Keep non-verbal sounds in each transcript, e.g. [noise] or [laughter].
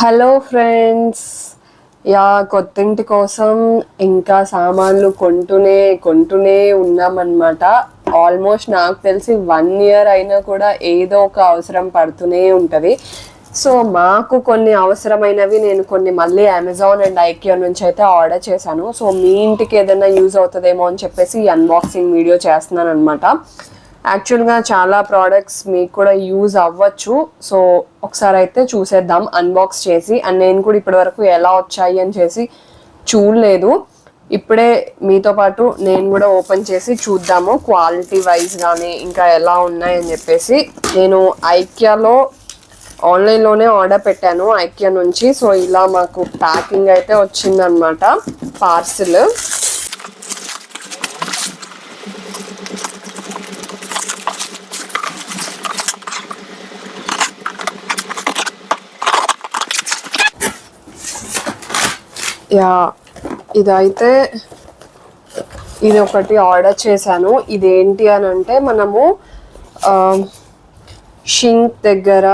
Hello friends yeah కొత్తింటి కోసం ఇంకా సామాన్లు కొంటూనే కొంటూనే ఉన్నామన్నమాట. ఆల్మోస్ట్ నాకు తెలిసి వన్ ఇయర్ అయినా కూడా ఏదో ఒక అవసరం పడుతూనే ఉంటుంది. సో మాకు కొన్ని అవసరమైనవి నేను కొన్ని మళ్ళీ అమెజాన్ అండ్ ఐకియా నుంచి అయితే ఆర్డర్ చేశాను. సో మీ ఇంటికి ఏదైనా యూజ్ అవుతుందేమో అని చెప్పేసి అన్బాక్సింగ్ వీడియో చేస్తున్నాను అనమాట యాక్చువల్గా చాలా ప్రోడక్ట్స్ మీకు కూడా యూజ్ అవ్వచ్చు. సో ఒకసారి అయితే చూసేద్దాం అన్బాక్స్ చేసి అండ్ నేను కూడా ఇప్పటివరకు ఎలా వచ్చాయి అని చేసి చూడలేదు. ఇప్పుడే మీతో పాటు నేను కూడా ఓపెన్ చేసి చూద్దాము క్వాలిటీ వైజ్ కానీ ఇంకా ఎలా ఉన్నాయని చెప్పేసి. నేను ఐక్యాలో ఆన్లైన్లోనే ఆర్డర్ పెట్టాను ఐక్యా నుంచి. సో ఇలా మాకు ప్యాకింగ్ అయితే వచ్చిందనమాట పార్సిల్ యా ఇదైతే ఇది ఒకటి ఆర్డర్ చేశాను. ఇదేంటి అని అంటే మనము షింక్ దగ్గర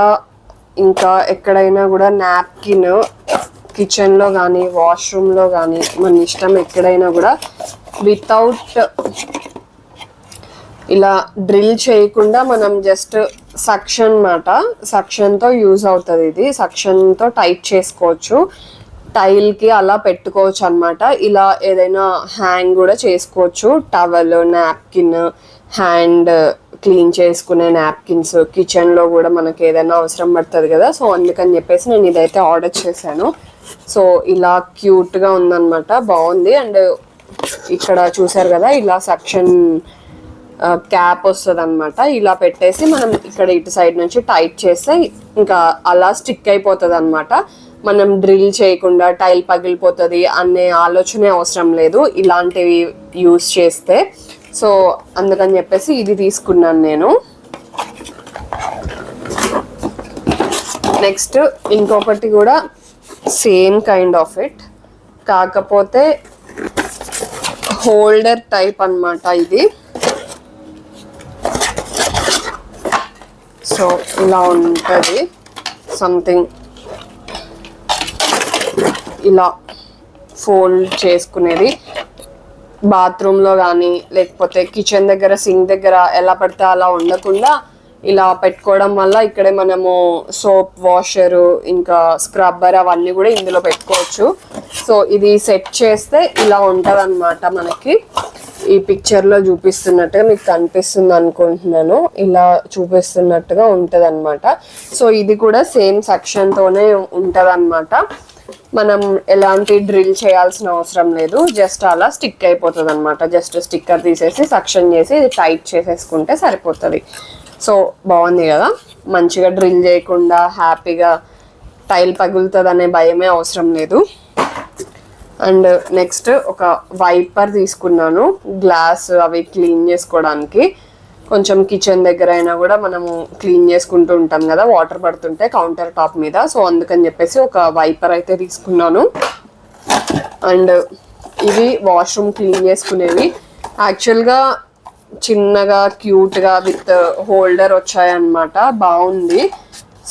ఇంకా ఎక్కడైనా కూడా నాప్కిన్ కిచెన్లో కానీ వాష్రూమ్లో కానీ మన ఇష్టం ఎక్కడైనా కూడా వితౌట్ ఇలా డ్రిల్ చేయకుండా మనం జస్ట్ సక్షన్ మాట. సక్షన్తో యూజ్ అవుతుంది ఇది. సక్షన్తో టైట్ చేసుకోవచ్చు. టైల్కి అలా పెట్టుకోవచ్చు అనమాట ఇలా ఏదైనా హ్యాంగ్ కూడా చేసుకోవచ్చు. టవల్ నాప్కిన్ హ్యాండ్ క్లీన్ చేసుకునే నాప్కిన్స్. కిచెన్లో కూడా మనకి ఏదైనా అవసరం పడుతుంది కదా. సో అందుకని చెప్పేసి నేను ఇదైతే ఆర్డర్ చేశాను. సో ఇలా క్యూట్గా ఉందన్నమాట. బాగుంది. అండ్ ఇక్కడ చూసారు కదా ఇలా సక్షన్ క్యాప్ వస్తుంది అనమాట ఇలా పెట్టేసి మనం ఇక్కడ ఇటు సైడ్ నుంచి టైట్ చేస్తే ఇంకా అలా స్టిక్ అయిపోతుంది అనమాట మనం డ్రిల్ చేయకుండా టైల్ పగిలిపోతుంది అనే ఆలోచనే అవసరం లేదు. ఇలాంటివి యూస్ చేస్తే. సో అందుకని చెప్పేసి ఇది తీసుకున్నాను నేను. నెక్స్ట్ ఇంకొకటి కూడా సేమ్ కైండ్ ఆఫ్ ఇట్. కాకపోతే హోల్డర్ టైప్ అన్నమాట ఇది. సో ఇలా ఉంటుంది. సంథింగ్ ఇలా ఫోల్డ్ చేసుకునేది. బాత్రూంలో కానీ లేకపోతే కిచెన్ దగ్గర సింక్ దగ్గర ఎలా పడితే అలా ఉండకుండా ఇలా పెట్టుకోవడం వల్ల ఇక్కడే మనము సోప్ వాషరు ఇంకా స్క్రబ్బర్ అవన్నీ కూడా ఇందులో పెట్టుకోవచ్చు. సో ఇది సెట్ చేస్తే ఇలా ఉంటుంది మనకి. ఈ పిక్చర్లో చూపిస్తున్నట్టుగా మీకు కనిపిస్తుంది అనుకుంటున్నాను. ఇలా చూపిస్తున్నట్టుగా ఉంటుంది అనమాట సో ఇది కూడా సేమ్ సెక్షన్తోనే ఉంటుంది అనమాట మనం ఎలాంటి డ్రిల్ చేయాల్సిన అవసరం లేదు. జస్ట్ అలా స్టిక్ అయిపోతుంది అనమాట జస్ట్ స్టిక్కర్ తీసేసి సక్షన్ చేసి ఇది టైట్ చేసేసుకుంటే సరిపోతుంది. సో బాగుంది కదా? మంచిగా డ్రిల్ చేయకుండా హ్యాపీగా టైల్ పగులుతుంది అనే భయమే అవసరం లేదు. అండ్ నెక్స్ట్ ఒక వైపర్ తీసుకున్నాను. గ్లాస్ అవి క్లీన్ చేసుకోవడానికి. కొంచెం కిచెన్ దగ్గర అయినా కూడా మనము క్లీన్ చేసుకుంటూ ఉంటాం కదా వాటర్ పడుతుంటే కౌంటర్ టాప్ మీద. సో అందుకని చెప్పేసి ఒక వైపర్ అయితే తీసుకున్నాను. అండ్ ఇవి వాష్రూమ్ క్లీన్ చేసుకునేవి. యాక్చువల్గా చిన్నగా క్యూట్గా విత్ హోల్డర్ వచ్చాయన్నమాట. బాగుంది.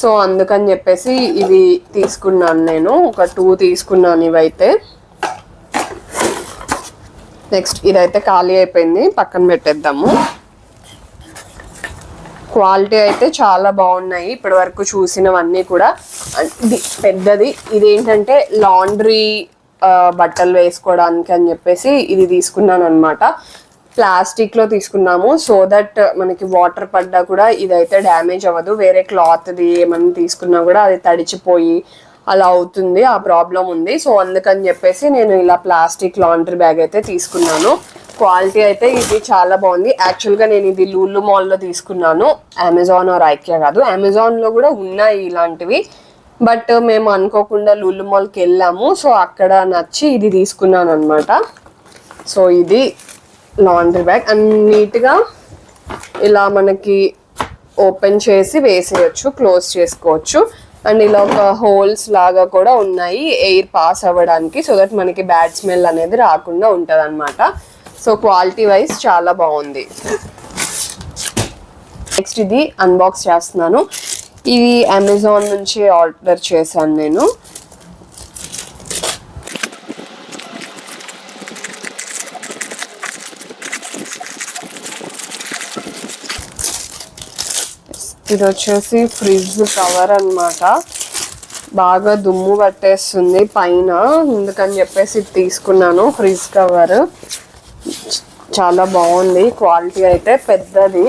సో అందుకని చెప్పేసి ఇవి తీసుకున్నాను నేను. ఒక టూ తీసుకున్నాను ఇవైతే. నెక్స్ట్ ఇదైతే ఖాళీ అయిపోయింది. పక్కన పెట్టేద్దాము. క్వాలిటీ అయితే చాలా బాగున్నాయి. ఇప్పటి వరకు చూసినవన్నీ కూడా. ఇది పెద్దది. ఇది ఏంటంటే లాండ్రీ బట్టలు వేసుకోవడానికి అని చెప్పేసి ఇది తీసుకున్నాను అనమాట ప్లాస్టిక్లో తీసుకున్నాము. సో దట్ మనకి వాటర్ పడ్డా కూడా ఇదైతే డ్యామేజ్ అవ్వదు. వేరే క్లాత్ది ఏమన్నా తీసుకున్నా కూడా అది తడిచిపోయి అలా అవుతుంది. ఆ ప్రాబ్లం ఉంది. సో అందుకని చెప్పేసి నేను ఇలా ప్లాస్టిక్ లాండ్రీ బ్యాగ్ అయితే తీసుకున్నాను. క్వాలిటీ అయితే ఇది చాలా బాగుంది. యాక్చువల్గా నేను ఇది లూలు మాల్లో తీసుకున్నాను. అమెజాన్ ఆర్ ఐక్యా కాదు. అమెజాన్లో కూడా ఉన్నాయి ఇలాంటివి. బట్ మేము అనుకోకుండా లూలు మాల్కి వెళ్ళాము. సో అక్కడ నచ్చి ఇది తీసుకున్నాను అనమాట సో ఇది లాండ్రీ బ్యాగ్ అండ్ నీట్గా ఇలా మనకి ఓపెన్ చేసి వేసేయచ్చు క్లోజ్ చేసుకోవచ్చు. అండ్ ఇలా ఒక హోల్స్ లాగా కూడా ఉన్నాయి. ఎయిర్ పాస్ అవ్వడానికి సో దట్ మనకి బ్యాడ్ స్మెల్ అనేది రాకుండా ఉంటుంది అనమాట సో క్వాలిటీ వైజ్ చాలా బాగుంది. నెక్స్ట్ ఇది అన్బాక్స్ చేస్తున్నాను. ఇది అమెజాన్ నుంచి ఆర్డర్ చేశాను నేను. ఇది వచ్చేసి ఫ్రిడ్జ్ కవర్ అన్నమాట. బాగా దుమ్ము పట్టేస్తుంది పైన. ఎందుకని చెప్పేసి ఇది తీసుకున్నాను ఫ్రిడ్జ్ కవర్ చాలా బాగుంది. క్వాలిటీ అయితే పెద్దది.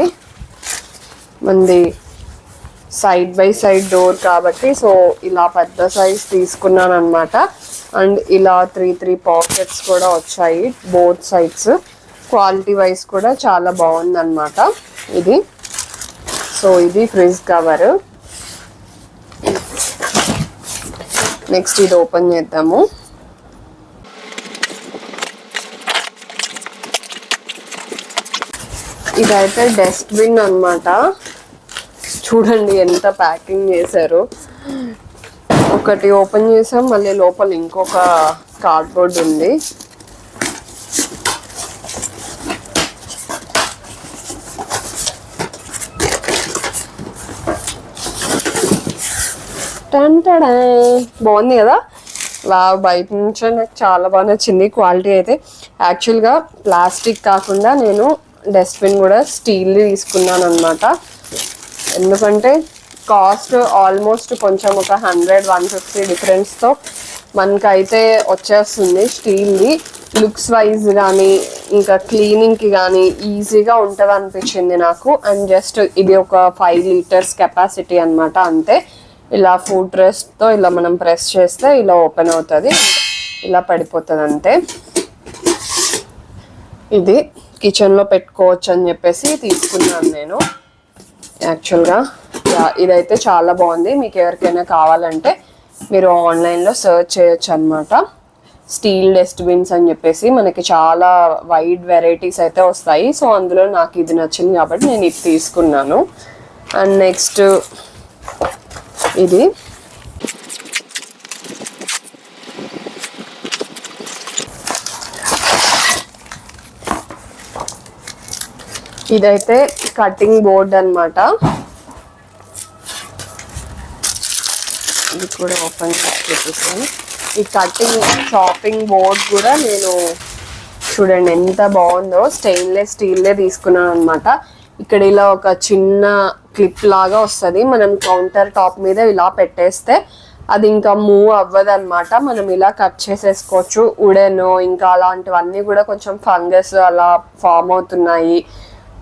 మంది సైడ్ బై సైడ్ డోర్ కాబట్టి సో ఇలా పెద్ద సైజ్ తీసుకున్నాను అనమాట అండ్ ఇలా త్రీ త్రీ పాకెట్స్ కూడా వచ్చాయి బోత్ సైడ్స్. క్వాలిటీ వైజ్ కూడా చాలా బాగుంది అనమాట ఇది. సో ఇది ఫ్రిడ్జ్ కవర్. నెక్స్ట్ ఇది ఓపెన్ చేద్దాము. ఇదైతే డస్ట్బిన్ అన్నమాట. చూడండి ఎంత ప్యాకింగ్ చేశారు. ఒకటి ఓపెన్ చేసాం మళ్ళీ లోపల ఇంకొక కార్డ్బోర్డ్ ఉంది. బాగుంది కదా? వా బయట నుంచే నాకు చాలా బాగా నచ్చింది. క్వాలిటీ అయితే యాక్చువల్గా ప్లాస్టిక్ కాకుండా నేను డస్ట్బిన్ కూడా స్టీల్ తీసుకున్నాను అనమాట ఎందుకంటే కాస్ట్ ఆల్మోస్ట్ కొంచెం ఒక హండ్రెడ్ వన్ ఫిఫ్టీ డిఫరెన్స్తో మనకైతే వచ్చేస్తుంది స్టీల్ది. లుక్స్ వైజ్ కానీ ఇంకా క్లీనింగ్కి కానీ ఈజీగా ఉంటుంది అనిపించింది నాకు. అండ్ జస్ట్ ఇది ఒక ఫైవ్ లీటర్స్ కెపాసిటీ అన్నమాట అంతే. ఇలా ఫుడ్ రెస్ట్తో ఇలా మనం ప్రెస్ చేస్తే ఇలా ఓపెన్ అవుతుంది. ఇలా పడిపోతుంది అంతే ఇది. కిచెన్లో పెట్టుకోవచ్చు అని చెప్పేసి తీసుకున్నాను నేను. యాక్చువల్గా ఇదైతే చాలా బాగుంది. మీకు ఎవరికైనా కావాలంటే మీరు ఆన్లైన్లో సెర్చ్ చేయొచ్చు అనమాట స్టీల్ డస్ట్బిన్స్ అని చెప్పేసి మనకి చాలా వైడ్ వెరైటీస్ అయితే వస్తాయి. సో అందులో నాకు ఇది నచ్చింది కాబట్టి నేను ఇది తీసుకున్నాను. అండ్ నెక్స్ట్ ఇది ఇదైతే కటింగ్ బోర్డ్ అన్నమాట. ఇది కూడా ఓపెన్ చేసి చూపిస్తాను. ఈ కటింగ్ చాపింగ్ బోర్డ్ కూడా నేను చూడండి ఎంత బాగుందో. స్టెయిన్లెస్ స్టీల్లే తీసుకున్నాను అనమాట ఇక్కడ ఇలా ఒక చిన్న క్లిప్ లాగా వస్తుంది. మనం కౌంటర్ టాప్ మీద ఇలా పెట్టేస్తే అది ఇంకా మూవ్ అవ్వదనమాట మనం ఇలా కట్ చేసేసుకోవచ్చు. ఉడెన్ ఇంకా అలాంటివన్నీ కూడా కొంచెం ఫంగస్ అలా ఫామ్ అవుతున్నాయి.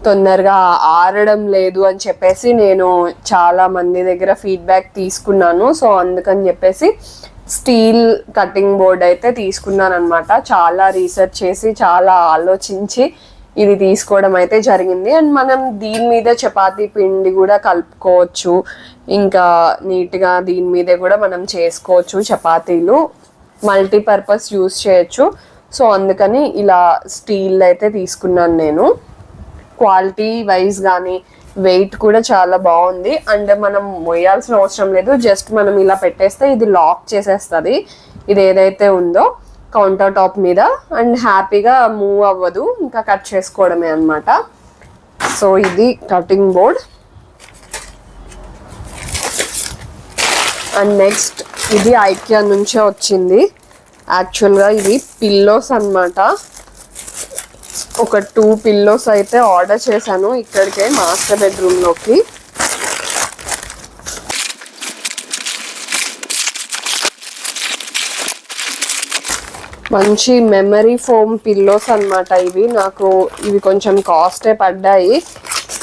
తొందరగా ఆరడం లేదు అని చెప్పేసి నేను చాలా మంది దగ్గర ఫీడ్బ్యాక్ తీసుకున్నాను. సో అందుకని చెప్పేసి స్టీల్ కటింగ్ బోర్డ్ అయితే తీసుకున్నాను అనమాట చాలా రీసెర్చ్ చేసి చాలా ఆలోచించి ఇది తీసుకోవడం అయితే జరిగింది. అండ్ మనం దీని మీద చపాతీ పిండి కూడా కలుపుకోవచ్చు. ఇంకా నీట్గా దీని మీద కూడా మనం చేసుకోవచ్చు చపాతీలు. మల్టీపర్పస్ యూస్ చేయొచ్చు. సో అందుకని ఇలా స్టీల్ అయితే తీసుకున్నాను నేను. క్వాలిటీ వైజ్ కానీ వెయిట్ కూడా చాలా బాగుంది. అండ్ మనం మొయ్యాల్సిన అవసరం లేదు. జస్ట్ మనం ఇలా పెట్టేస్తే ఇది లాక్ చేసేస్తుంది. ఇది ఏదైతే ఉందో కౌంటర్ టాప్ మీద. అండ్ హ్యాపీగా మూవ్ అవ్వదు. ఇంకా కట్ చేసుకోవడమే అన్నమాట. సో ఇది కటింగ్ బోర్డ్ అండ్ నెక్స్ట్ ఇది ఐకియా నుంచే వచ్చింది. యాక్చువల్గా ఇది పిల్లోస్ అన్నమాట. ఒక టూ పిల్లోస్ అయితే ఆర్డర్ చేశాను ఇక్కడికే మాస్టర్ బెడ్రూమ్లోకి మంచి మెమరీ ఫోమ్ పిల్లోస్ అన్నమాట ఇవి. నాకు ఇవి కొంచెం కాస్టే పడ్డాయి.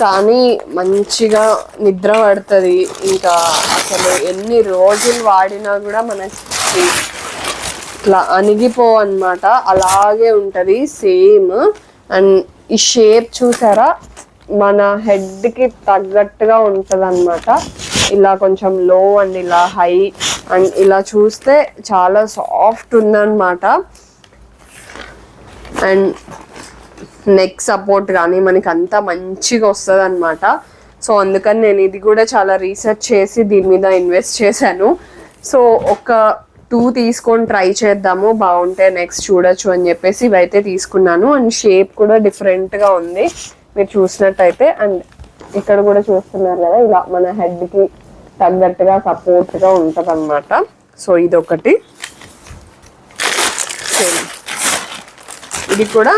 కానీ మంచిగా నిద్ర పడుతుంది. ఇంకా అసలు ఎన్ని రోజులు వాడినా కూడా మనకి ఇట్లా అణిగిపో అనమాట అలాగే ఉంటుంది. సేమ్ అండ్ ఈ షేప్ చూసారా? మన హెడ్కి తగ్గట్టుగా ఉంటది అనమాట ఇలా కొంచెం లో అండ్ ఇలా హై అండ్ ఇలా చూస్తే చాలా సాఫ్ట్ ఉందన్నమాట. అండ్ నెక్ సపోర్ట్ కానీ మనకి అంతా మంచిగా వస్తుంది అనమాట సో అందుకని నేను ఇది కూడా చాలా రీసెర్చ్ చేసి దీని మీద ఇన్వెస్ట్ చేశాను. సో ఒక టూ తీసుకొని ట్రై చేద్దాము బాగుంటే నెక్స్ట్ చూడొచ్చు అని చెప్పేసి ఇవైతే తీసుకున్నాను. అండ్ షేప్ కూడా డిఫరెంట్గా ఉంది. మీరు చూసినట్టయితే అండ్ ఇక్కడ కూడా చూస్తున్నారు కదా ఇలా మన హెడ్కి తగ్గట్టుగా సపోర్ట్గా ఉంటుంది అనమాట సో ఇదొకటి. ఇది కూడా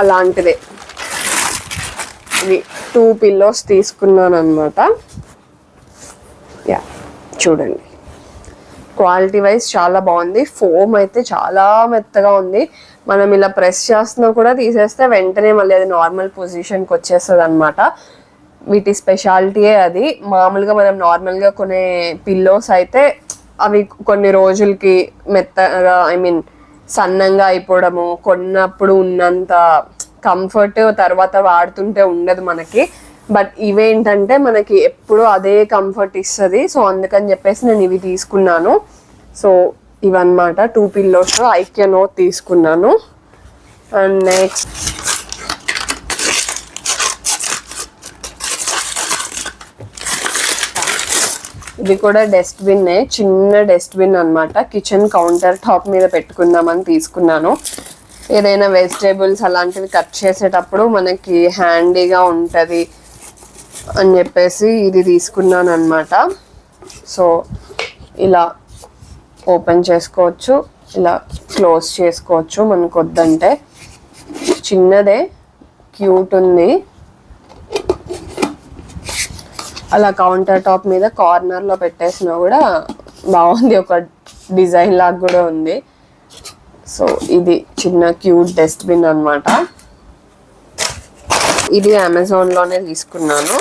అలాంటిదే. ఇవి టూ పిల్లోస్ తీసుకున్నాను అనమాట యా చూడండి. క్వాలిటీ వైజ్ చాలా బాగుంది. ఫోమ్ అయితే చాలా మెత్తగా ఉంది. మనం ఇలా ప్రెస్ చేస్తున్నా కూడా తీసేస్తే వెంటనే మళ్ళీ అది నార్మల్ పొజిషన్కి వచ్చేస్తుంది అనమాట వీటి స్పెషాలిటీయే అది. మామూలుగా మనం నార్మల్గా కొనే పిల్లోస్ అయితే అవి కొన్ని రోజులకి మెత్తగా ఐ మీన్ సన్నంగా అయిపోవడము కొన్నప్పుడు ఉన్నంత కంఫర్ట్ తర్వాత వాడుతుంటే ఉండదు మనకి. బట్ ఇవేంటంటే మనకి ఎప్పుడు అదే కంఫర్ట్ ఇస్తుంది. సో అందుకని చెప్పేసి నేను ఇవి తీసుకున్నాను. సో ఇవన్నమాట టూ పిల్లోస్ ఐక్య నోట్ తీసుకున్నాను. అండ్ నెక్స్ట్ ఇది కూడా డస్ట్బిన్నే చిన్న డస్ట్బిన్ అనమాట కిచెన్ కౌంటర్ టాప్ మీద పెట్టుకుందామని తీసుకున్నాను. ఏదైనా వెజిటేబుల్స్ అలాంటివి కట్ చేసేటప్పుడు మనకి హ్యాండీగా ఉంటుంది అని చెప్పేసి ఇది తీసుకున్నాను అనమాట సో ఇలా ఓపెన్ చేసుకోవచ్చు ఇలా క్లోజ్ చేసుకోవచ్చు మనకు వద్దంటే చిన్నదే క్యూట్ ఉంది. అలా కౌంటర్ టాప్ మీద కార్నర్లో పెట్టేసినా కూడా బాగుంది ఒక డిజైన్ లాగా కూడా ఉంది. సో ఇది చిన్న క్యూట్ డస్ట్బిన్ అనమాట ఇది అమెజాన్లోనే తీసుకున్నాను.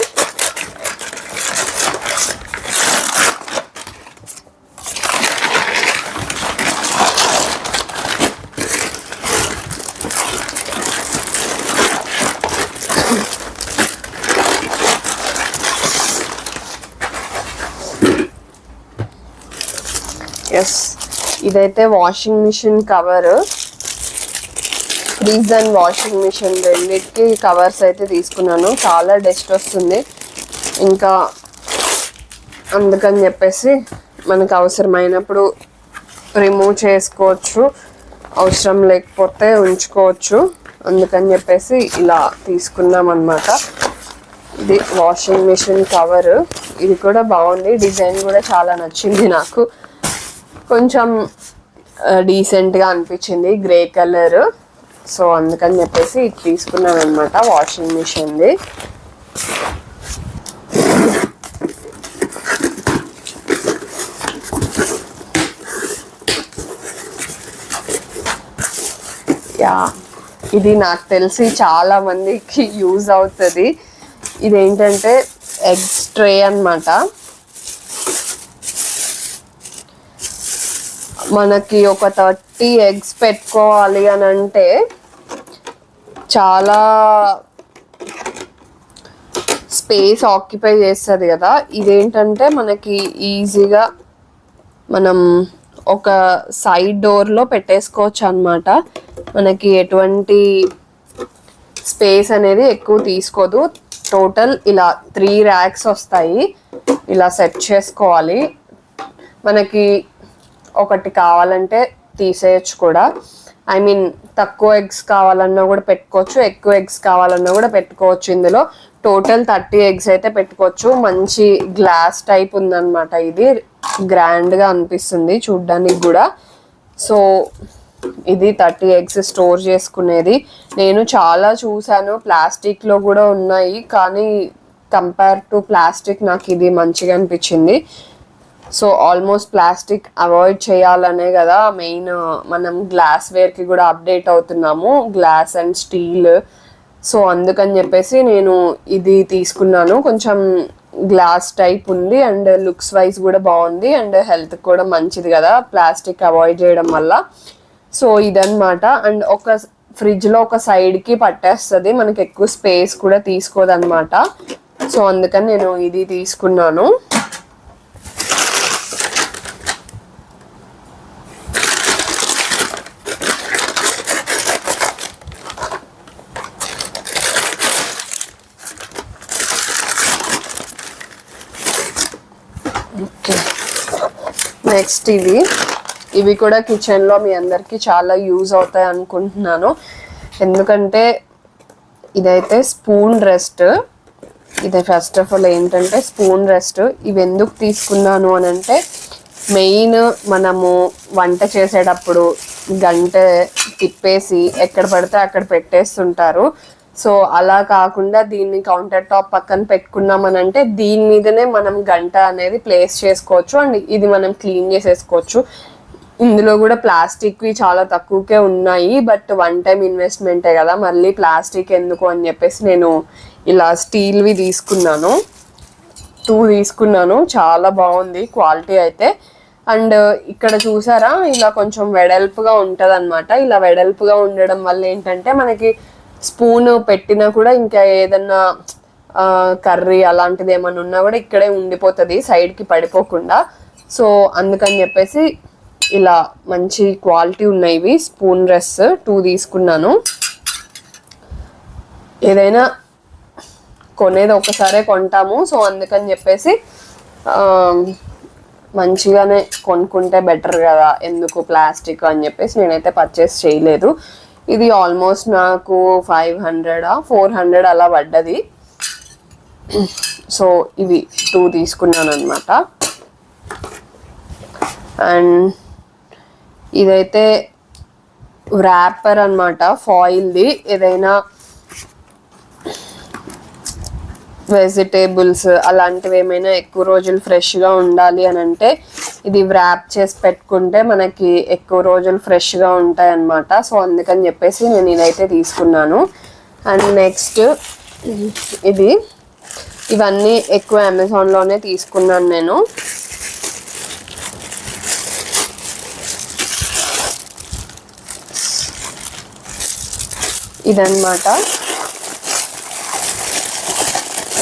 ఎస్ ఇదైతే washing machine cover fridge and washing machine రెండింటికి కవర్స్ అయితే తీసుకున్నాను. చాలా డస్ట్ వస్తుంది. ఇంకా అందుకని చెప్పేసి మనకు అవసరమైనప్పుడు రిమూవ్ చేసుకోవచ్చు. అవసరం లేకపోతే ఉంచుకోవచ్చు. అందుకని చెప్పేసి ఇలా తీసుకున్నాం అనమాట ఇది వాషింగ్ మిషన్ కవర్ ఇది కూడా బాగుంది. డిజైన్ కూడా చాలా నచ్చింది నాకు. కొంచెం డీసెంట్గా అనిపించింది. గ్రే కలర్ సో అందుకని చెప్పేసి ఇది తీసుకున్నాను అనమాట వాషింగ్ మిషన్ది యా ఇది నాకు తెలిసి చాలా మందికి [laughs] యూజ్ అవుతుంది. ఇదేంటంటే ఎగ్స్ ట్రే అన్నమాట. మనకి ఒక థర్టీ ఎగ్స్ పెట్టుకోవాలి అని అంటే చాలా స్పేస్ ఆక్యుపై చేస్తుంది కదా. ఇదేంటంటే మనకి ఈజీగా మనం ఒక సైడ్ డోర్లో పెట్టేసుకోవచ్చు అనమాట మనకి ఎటువంటి స్పేస్ అనేది ఎక్కువ తీసుకోదు. టోటల్ ఇలా త్రీ ర్యాక్స్ వస్తాయి. ఇలా సెట్ చేసుకోవాలి. మనకి ఒకటి కావాలంటే తీసేయచ్చు కూడా. ఐ మీన్ తక్కువ ఎగ్స్ కావాలన్నా కూడా పెట్టుకోవచ్చు ఎక్కువ ఎగ్స్ కావాలన్నా కూడా పెట్టుకోవచ్చు ఇందులో. టోటల్ థర్టీ ఎగ్స్ అయితే పెట్టుకోవచ్చు. మంచి గ్లాస్ టైప్ ఉందన్నమాట ఇది. గ్రాండ్గా అనిపిస్తుంది చూడ్డానికి కూడా. సో ఇది థర్టీ ఎగ్స్ స్టోర్ చేసుకునేది. నేను చాలా చూసాను ప్లాస్టిక్లో కూడా ఉన్నాయి. కానీ కంపేర్ టు ప్లాస్టిక్ నాకు ఇది మంచిగా అనిపించింది. సో ఆల్మోస్ట్ ప్లాస్టిక్ అవాయిడ్ చేయాలనే కదా మెయిన్ మనం గ్లాస్ వేర్కి కూడా అప్డేట్ అవుతున్నాము గ్లాస్ అండ్ స్టీల్. సో అందుకని చెప్పేసి నేను ఇది తీసుకున్నాను. కొంచెం గ్లాస్ టైప్ ఉంది అండ్ లుక్స్ వైజ్ కూడా బాగుంది అండ్ హెల్త్ కూడా మంచిది కదా ప్లాస్టిక్ అవాయిడ్ చేయడం వల్ల. సో ఇదనమాట అండ్ ఒక ఫ్రిడ్జ్లో ఒక సైడ్కి పట్టేస్తుంది. మనకి ఎక్కువ స్పేస్ కూడా తీసుకోదన్నమాట. సో అందుకని నేను ఇది తీసుకున్నాను. నెక్స్ట్ ఇవి. ఇవి కూడా కిచెన్లో మీ అందరికీ చాలా యూజ్ అవుతాయి అనుకుంటున్నాను. ఎందుకంటే ఇదైతే స్పూన్ రెస్ట్ ఇది ఫస్ట్ ఆఫ్ ఆల్ ఏంటంటే స్పూన్ రెస్ట్ ఇవి ఎందుకు తీసుకున్నాను అని అంటే మెయిన్ మనము వంట చేసేటప్పుడు గంట తిప్పేసి ఎక్కడ పడితే అక్కడ పెట్టేస్తుంటారు. సో అలా కాకుండా దీన్ని కౌంటర్ టాప్ పక్కన పెట్టుకున్నామని అంటే దీని మీదనే మనం గంట అనేది ప్లేస్ చేసుకోవచ్చు అండ్ ఇది మనం క్లీన్ చేసేసుకోవచ్చు. ఇందులో కూడా ప్లాస్టిక్వి చాలా తక్కువకే ఉన్నాయి బట్ వన్ టైం ఇన్వెస్ట్మెంటే కదా మళ్ళీ ప్లాస్టిక్ ఎందుకు అని చెప్పేసి నేను ఇలా స్టీల్వి తీసుకున్నాను. టూ తీసుకున్నాను చాలా బాగుంది క్వాలిటీ అయితే. అండ్ ఇక్కడ చూసారా ఇలా కొంచెం వెడల్పుగా ఉంటుంది అనమాట ఇలా వెడల్పుగా ఉండడం వల్ల ఏంటంటే మనకి స్పూన్ పెట్టినా కూడా ఇంకా ఏదన్నా కర్రీ అలాంటిది ఏమైనా ఉన్నా కూడా ఇక్కడే ఉండిపోతుంది సైడ్కి పడిపోకుండా. సో అందుకని చెప్పేసి ఇలా మంచి క్వాలిటీ ఉన్నాయి స్పూన్ డ్రెస్ టూ తీసుకున్నాను. ఏదైనా కొనేది ఒకసారే కొంటాము. సో అందుకని చెప్పేసి మంచిగానే కొనుక్కుంటే బెటర్ కదా ఎందుకు ప్లాస్టిక్ అని చెప్పేసి నేనైతే పర్చేస్ చేయలేదు. ఇది ఆల్మోస్ట్ నాకు ఫైవ్ హండ్రెడ్ ఫోర్ హండ్రెడ్ అలా పడ్డది. సో ఇవి టూ తీసుకున్నాను అనమాట అండ్ ఇదైతే ర్యాపర్ అనమాట ఫాయిల్ది. ఏదైనా వెజిటేబుల్స్ అలాంటివి ఏమైనా ఎక్కువ రోజులు ఫ్రెష్గా ఉండాలి అని అంటే ఇది వ్రాప్ చేసి పెట్టుకుంటే మనకి ఎక్కువ రోజులు ఫ్రెష్గా ఉంటాయి అన్నమాట సో అందుకని చెప్పేసి నేను ఇదైతే తీసుకున్నాను. అండ్ నెక్స్ట్ ఇది. ఇవన్నీ ఎక్కువ అమెజాన్లోనే తీసుకున్నాను నేను. ఇదన్నమాట.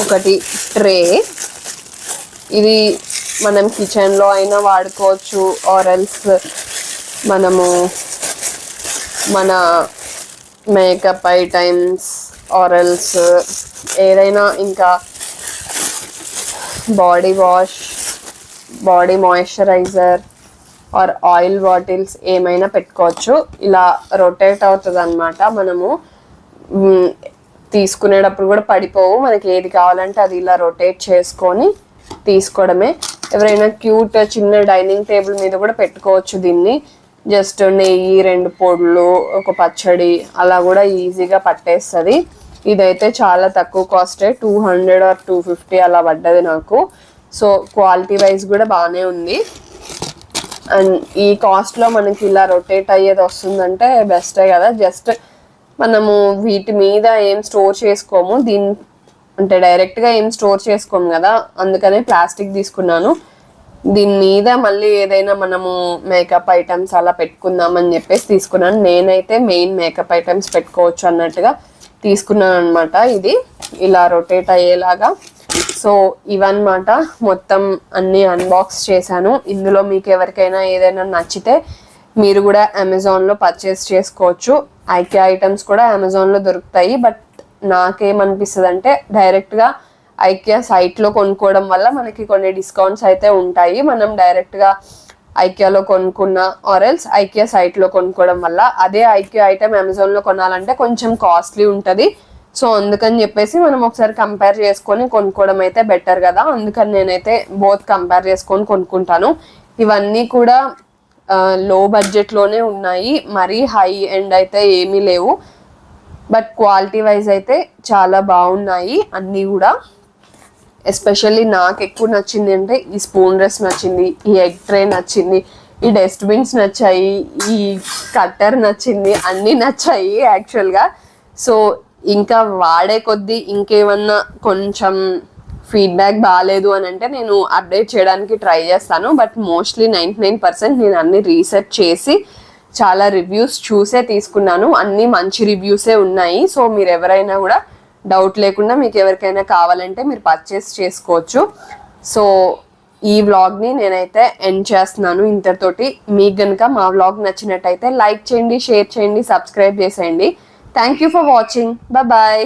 ఒకటి ట్రే. ఇది మనం కిచెన్లో అయినా వాడుకోవచ్చు ఆరల్స్ మనము మన మేకప్ ఐటమ్స్ ఆరల్స్ ఏదైనా ఇంకా body wash body moisturiser or oil bottles ఏమైనా పెట్టుకోవచ్చు. ఇలా రొటేట్ అవుతుంది అనమాట మనము తీసుకునేటప్పుడు కూడా పడిపోవు. మనకి ఏది కావాలంటే అది ఇలా రొటేట్ చేసుకొని తీసుకోవడమే ఎవరైనా క్యూట్ చిన్న డైనింగ్ టేబుల్ మీద కూడా పెట్టుకోవచ్చు దీన్ని. జస్ట్ నెయ్యి రెండు పొడులు ఒక పచ్చడి అలా కూడా ఈజీగా పట్టేస్తుంది. ఇదైతే చాలా తక్కువ కాస్టే two hundred or two fifty అలా పడ్డది నాకు. సో క్వాలిటీ వైజ్ కూడా బాగానే ఉంది. అండ్ ఈ కాస్ట్లో మనకి ఇలా రొటేట్ అయ్యేది వస్తుందంటే బెస్టే కదా. జస్ట్ మనము వీటి మీద ఏం స్టోర్ చేసుకోము దీని అంటే డైరెక్ట్గా ఏం స్టోర్ చేసుకోము కదా అందుకనే ప్లాస్టిక్ తీసుకున్నాను. దీని మీద మళ్ళీ ఏదైనా మనము మేకప్ ఐటమ్స్ అలా పెట్టుకుందామని చెప్పేసి తీసుకున్నాను. నేనైతే మెయిన్ మేకప్ ఐటమ్స్ పెట్టుకోవచ్చు అన్నట్టుగా తీసుకున్నాను అనమాట ఇది. ఇలా రొటేట్ అయ్యేలాగా. సో ఇవన్నమాట. మొత్తం అన్ని అన్బాక్స్ చేశాను. ఇందులో మీకు ఎవరికైనా ఏదైనా నచ్చితే మీరు కూడా అమెజాన్లో పర్చేస్ చేసుకోవచ్చు. ఐకే ఐటమ్స్ కూడా అమెజాన్లో దొరుకుతాయి. బట్ నాకేమనిపిస్తుంది అంటే డైరెక్ట్గా ఐక్యా సైట్లో కొనుక్కోవడం వల్ల మనకి కొన్ని డిస్కౌంట్స్ అయితే ఉంటాయి. మనం డైరెక్ట్గా ఐక్యాలో కొనుక్కున్న ఆరెల్స్ ఐక్యా సైట్లో కొనుక్కోవడం వల్ల అదే ఐక్యా ఐటమ్ అమెజాన్లో కొనాలంటే కొంచెం కాస్ట్లీ ఉంటుంది. సో అందుకని చెప్పేసి మనం ఒకసారి కంపేర్ చేసుకొని కొనుక్కోవడం అయితే బెటర్ కదా. అందుకని నేనైతే బోత్ కంపేర్ చేసుకొని కొనుక్కుంటాను. ఇవన్నీ కూడా లో బడ్జెట్లోనే ఉన్నాయి. మరీ హై ఎండ్ అయితే ఏమీ లేవు. బట్ క్వాలిటీ వైజ్ అయితే చాలా బాగున్నాయి అన్నీ కూడా. ఎస్పెషల్లీ నాకు ఎక్కువ నచ్చింది అంటే ఈ స్పూన్ డ్రెస్ నచ్చింది ఈ ఎగ్ ట్రే నచ్చింది ఈ డస్ట్బిన్స్ నచ్చాయి ఈ కట్టర్ నచ్చింది అన్నీ నచ్చాయి యాక్చువల్గా. సో ఇంకా వాడే కొద్దీ ఇంకేమన్నా కొంచెం ఫీడ్బ్యాక్ బాగాలేదు అని అంటే నేను అప్డేట్ చేయడానికి ట్రై చేస్తాను. But mostly ninety nine percent నేను అన్ని రీసెర్చ్ చేసి చాలా రివ్యూస్ చూసే తీసుకున్నాను. అన్ని మంచి రివ్యూసే ఉన్నాయి. సో మీరు ఎవరైనా కూడా డౌట్ లేకుండా మీకు ఎవరికైనా కావాలంటే మీరు పర్చేస్ చేసుకోవచ్చు. సో ఈ వ్లాగ్ని నేనైతే ఎండ్ చేస్తున్నాను ఇంతటితోటి. మీకు కనుక మా వ్లాగ్ నచ్చినట్టయితే లైక్ చేయండి షేర్ చేయండి సబ్స్క్రైబ్ చేసేయండి. Thank you for watching bye